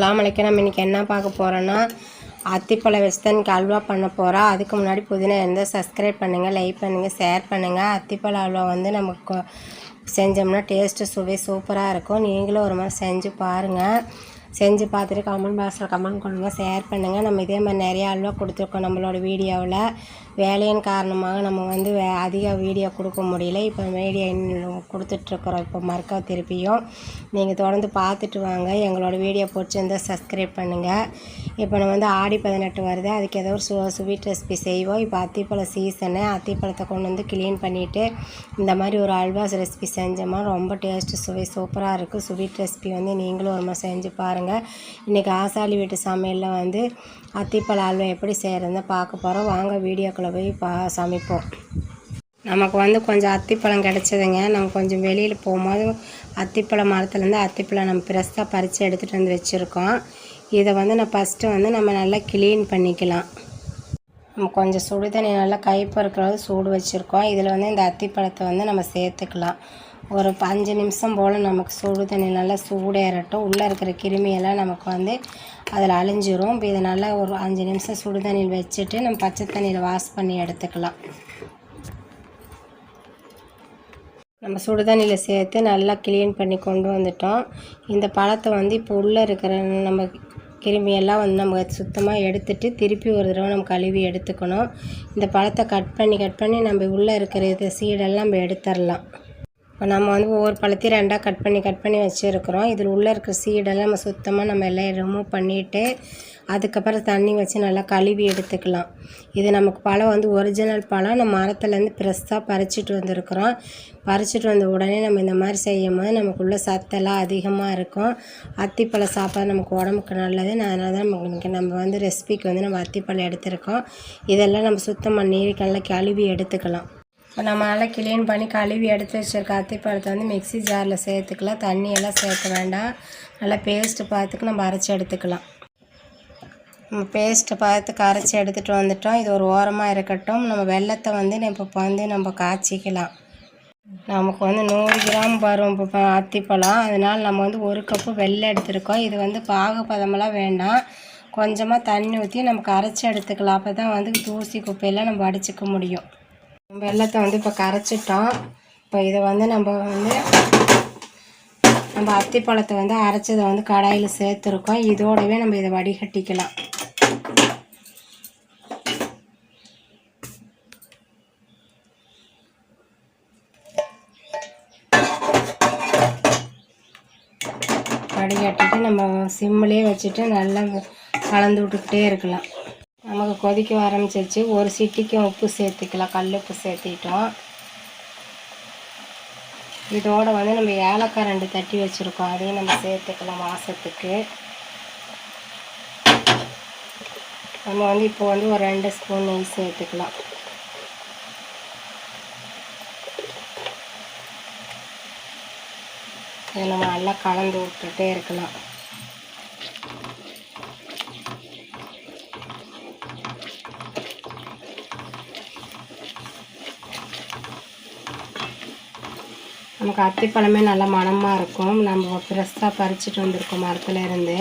அஸ்லாம் அலைக்கும் நம்ம இன்றைக்கி என்ன பார்க்க போகிறோன்னா அத்திப்பழ வச்சு தான் அல்வா பண்ண போகிறோம் அதுக்கு முன்னாடி புதினா இருந்தால் சப்ஸ்கிரைப் பண்ணுங்கள் லைக் பண்ணுங்கள் ஷேர் பண்ணுங்கள் அத்திப்பழ அல்வா வந்து நமக்கு செஞ்சோம்னா டேஸ்ட்டு சுவை சூப்பராக இருக்கும். நீங்களும் ஒரு மாதிரி செஞ்சு பாருங்கள் செஞ்சு பார்த்துட்டு கமெண்ட் பாக்ஸில் கமெண்ட் கொடுங்க. ஷேர் பண்ணுங்கள் நம்ம இதே மாதிரி நிறையா அல்வா கொடுத்துருக்கோம் நம்மளோட வீடியோவில். வேலையின் காரணமாக நம்ம வந்து வே அதிக வீடியோ கொடுக்க முடியல. இப்போ வீடியோ இன்னும் கொடுத்துட்ருக்குறோம். இப்போ மறக்க திருப்பியும். நீங்கள் தொடர்ந்து பார்த்துட்டு வாங்க. எங்களோட வீடியோ பிடிச்சிருந்தால் சப்ஸ்கிரைப் பண்ணுங்கள் இப்போ நம்ம வந்து ஆடி பதினெட்டு வருது. அதுக்கு ஏதோ ஒரு சு ஸ்வீட் ரெசிபி செய்வோம். இப்போ அத்திப்பழ சீசனு அத்திப்பழத்தை கொண்டு வந்து க்ளீன் பண்ணிவிட்டு இந்த மாதிரி ஒரு அல்வாஸ் ரெசிபி செஞ்சோமா ரொம்ப டேஸ்ட்டு சுவை சூப்பராக இருக்குது ஸ்வீட் ரெசிபி வந்து நீங்களும் ஒரு மாதிரி செஞ்சு பாருங்கள் இன்றைக்கி ஆசாலி வீட்டு சமையலில் வந்து அத்திப்பழ அல்வா எப்படி செய்கிறதுன்னு பார்க்க போகிறோம் வாங்க வீடியோக்குள்ளே போய் பா சமைப்போம். நமக்கு வந்து கொஞ்சம் அத்திப்பழம் கிடச்சிதுங்க. நம்ம கொஞ்சம் வெளியில் போகும்போது அத்திப்பழ மரத்துலேருந்து அத்திப்பழம் நம்ம ஃப்ரெஷ்ஷாக பறித்து எடுத்துகிட்டு வந்து வச்சுருக்கோம். இதை வந்து நான் ஃபஸ்ட்டு வந்து நம்ம நல்லா கிளீன் பண்ணிக்கலாம். நம்ம கொஞ்சம் சுடு தண்ணி நல்லா கைப்பறுக்கிறது சூடு வச்சுருக்கோம். இதில் வந்து இந்த அத்திப்பழத்தை வந்து நம்ம சேர்த்துக்கலாம். ஒரு ப- அஞ்சு நிமிஷம் போல் நமக்கு சுடு தண்ணி நல்லா சூடேறட்டும். உள்ளே இருக்கிற கிருமியெல்லாம் நமக்கு வந்து அதில் அழிஞ்சிரும். இப்போ இதை நல்லா ஒரு அஞ்சு நிமிஷம் சுடு தண்ணியில் வச்சுட்டு நம்ம பச்சை தண்ணியில் வாஷ் பண்ணி எடுத்துக்கலாம். நம்ம சுடு தண்ணியில் சேர்த்து நல்லா கிளீன் பண்ணி கொண்டு வந்துட்டோம். இந்த பழத்தை வந்து இப்போ உள்ளே இருக்கிற நம்ம கிருமியெல்லாம் வந்து நம்ம சுத்தமாக எடுத்துட்டு திருப்பி ஒரு தடவை நம்ம கழுவி எடுத்துக்கணும். இந்த பழத்தை கட் பண்ணி கட் பண்ணி நம்ம உள்ளே இருக்கிற இது சீடெல்லாம் நம்ம எடுத்துடலாம் இப்போ நம்ம வந்து ஒவ்வொரு பழத்தையும் ரெண்டாக கட் பண்ணி கட் பண்ணி வச்சுருக்குறோம். இதில் உள்ளே இருக்கிற சீடெல்லாம் நம்ம சுத்தமாக நம்ம எல்லாம் ரிமூவ் பண்ணிவிட்டு அதுக்கப்புறம் தண்ணி வச்சு நல்லா கழுவி எடுத்துக்கலாம். இது நமக்கு பழம் வந்து ஒரிஜினல் பழம். நம்ம மரத்துலேருந்து ஃப்ரெஷ்ஷாக பறிச்சிட்டு வந்திருக்கிறோம். பறிச்சிட்டு வந்த உடனே நம்ம இந்த மாதிரி செய்யும் போது நமக்குள்ள சத்தெல்லாம் அதிகமாக இருக்கும். அத்திப்பழம் சாப்பிட்றது நமக்கு உடம்புக்கு நல்லது. அதனால தான் நமக்கு நம்ம வந்து ரெசிபிக்கு வந்து நம்ம அத்திப்பழம் எடுத்திருக்கோம். இதெல்லாம் நம்ம சுத்தம் பண்ணி நல்லா கழுவி எடுத்துக்கலாம். இப்போ நம்ம நல்லா க்ளீன் பண்ணி கழுவி எடுத்து வச்சிருக்க அத்திப்பழத்தை வந்து மிக்ஸி ஜாரில் சேர்த்துக்கலாம். தண்ணியெல்லாம் சேர்க்க வேண்டாம். நல்லா பேஸ்ட்டு பார்த்துக்கு நம்ம அரைச்சி எடுத்துக்கலாம். நம்ம பேஸ்ட்டு பார்த்து கரைச்சி எடுத்துகிட்டு வந்துட்டோம். இது ஒரு ஓரமாக இருக்கட்டும். நம்ம வெள்ளத்தை வந்து இப்போ வந்து நம்ம காய்ச்சிக்கலாம். நமக்கு வந்து நூறு கிராம் வரும் இப்போ அத்திப்பழம். அதனால் நம்ம வந்து ஒரு கப்பு வெள்ளம் எடுத்திருக்கோம். இது வந்து பாகப்பதமெல்லாம் வேண்டாம். கொஞ்சமாக தண்ணி ஊற்றி நம்ம கரைச்சி எடுத்துக்கலாம். அப்போ தான் வந்து தூசி குப்பையெல்லாம் நம்ம அடிச்சிக்க முடியும். வெள்ளத்தை வந்து இப்போ கரைச்சிட்டோம். இப்போ இதை வந்து நம்ம வந்து நம்ம அத்திப்பழத்தை வந்து அரைச்சதை வந்து கடாயில் சேர்த்துருக்கோம். இதோடவே நம்ம இதை வடிகட்டிக்கலாம். வடிகட்டிட்டு நம்ம சிம்மிலே வச்சுட்டு நல்லா கலந்து விட்டுக்கிட்டே இருக்கலாம். நமக்கு கொதிக்க ஆரம்பிச்சிருச்சு. ஒரு சிட்டிக்கும் உப்பு சேர்த்துக்கலாம். கல் உப்பு சேர்த்திட்டோம் இதோட வந்து நம்ம ஏலக்காய் ரெண்டு தட்டி வச்சுருக்கோம். அதையும் நம்ம சேர்த்துக்கலாம் வாசத்துக்கு. நம்ம வந்து இப்போ வந்து ஒரு ரெண்டு ஸ்பூன் நெய் சேர்த்துக்கலாம். இதை நம்ம நல்லா கலந்து விட்டுட்டே இருக்கலாம். நமக்கு அத்திப்பழமே நல்லா மணமாக இருக்கும். நம்ம ஃப்ரெஷ்ஷாக பறிச்சுட்டு வந்திருக்கோம் மரத்துலேருந்து.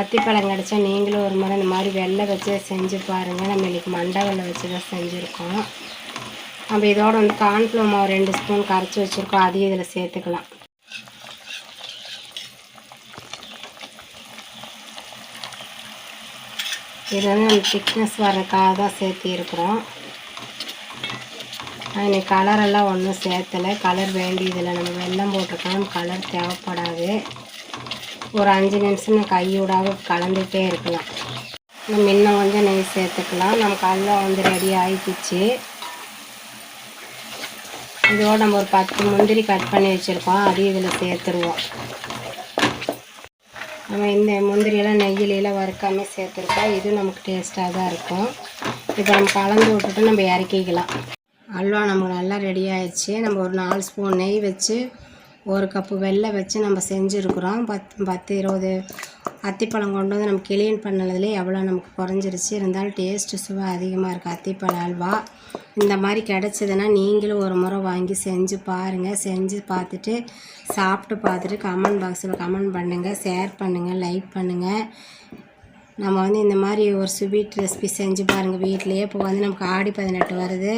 அத்திப்பழம் கிடச்சா நீங்களும் ஒரு முறை இந்த மாதிரி வெள்ளை வச்சு செஞ்சு பாருங்கள் நம்ம இன்றைக்கி மண்டை வெள்ளை வச்சு தான் செஞ்சுருக்கோம். நம்ம இதோட வந்து கார்ன்ஃப்ளவர் மாவு ரெண்டு ஸ்பூன் கரைச்சி வச்சுருக்கோம். அதையும் இதில் சேர்த்துக்கலாம். இது வந்து நம்ம திக்னஸ் வர்றதுக்காக தான் சேர்த்து இருக்கிறோம் இன்னைக்கு கலரெல்லாம் ஒன்றும் சேர்த்தலை கலர் வேண்டியதில்லை. நம்ம வெள்ளம் போட்டிருக்கோம். கலர் தேவைப்படாது. ஒரு அஞ்சு நிமிஷம் நான் கையோடாக கலந்துகிட்டே இருக்கலாம். நம்ம இன்னும் கொஞ்சம் நெய் சேர்த்துக்கலாம். நமக்கு அல்வா வந்து ரெடி ஆகிக்குச்சு இதோட நம்ம ஒரு பத்து முந்திரி கட் பண்ணி வச்சுருக்கோம். அதையும் இதில் சேர்த்துருவோம். நம்ம இந்த முந்திரியெல்லாம் நெய்யிலெல்லாம் வறுக்காமல் சேர்த்துருக்கோம். இது நமக்கு டேஸ்ட்டாக தான் இருக்கும். இப்போ நம்ம கலந்து விட்டுட்டு நம்ம இறக்கிக்கலாம். அல்வா நமக்கு நல்லா ரெடி ஆயிடுச்சு. நம்ம ஒரு நாலு ஸ்பூன் நெய் வச்சு ஒரு கப்பு வெள்ளை வச்சு நம்ம செஞ்சுருக்குறோம். பத்து பத்து இருபது அத்திப்பழம் கொண்டு வந்து நம்ம கிளீன் பண்ணதுலேயே எவ்வளோ நமக்கு குறைஞ்சிருச்சு. இருந்தாலும் டேஸ்ட்டு சுவை அதிகமாக இருக்குது அத்திப்பழம் அல்வா. இந்த மாதிரி கிடச்சிதுன்னா நீங்களும் ஒரு முறை வாங்கி செஞ்சு பாருங்கள் செஞ்சு பார்த்துட்டு சாப்பிட்டு பார்த்துட்டு கமெண்ட் பாக்ஸில் கமெண்ட் பண்ணுங்கள் ஷேர் பண்ணுங்கள் லைக் பண்ணுங்கள் நம்ம வந்து இந்த மாதிரி ஒரு ஸ்வீட் ரெசிபி செஞ்சு பாருங்கள் வீட்லேயே இப்போ வந்து நமக்கு ஆடி பதினெட்டு வருது.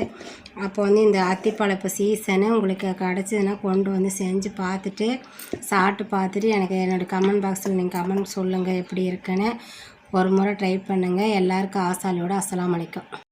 அப்போ வந்து இந்த அத்திப்பழப்பு சீசனு உங்களுக்கு கிடச்சிதுன்னா கொண்டு வந்து செஞ்சு பார்த்துட்டு சாப்பிட்டு பார்த்துட்டு எனக்கு என்னோடய கமெண்ட் பாக்ஸில் நீங்கள் கமெண்ட் சொல்லுங்கள் எப்படி இருக்குன்னு. ஒரு முறை ட்ரை பண்ணுங்கள் எல்லாருக்கும் ஆசாலியோட அஸ்லாம் அலைக்கும்.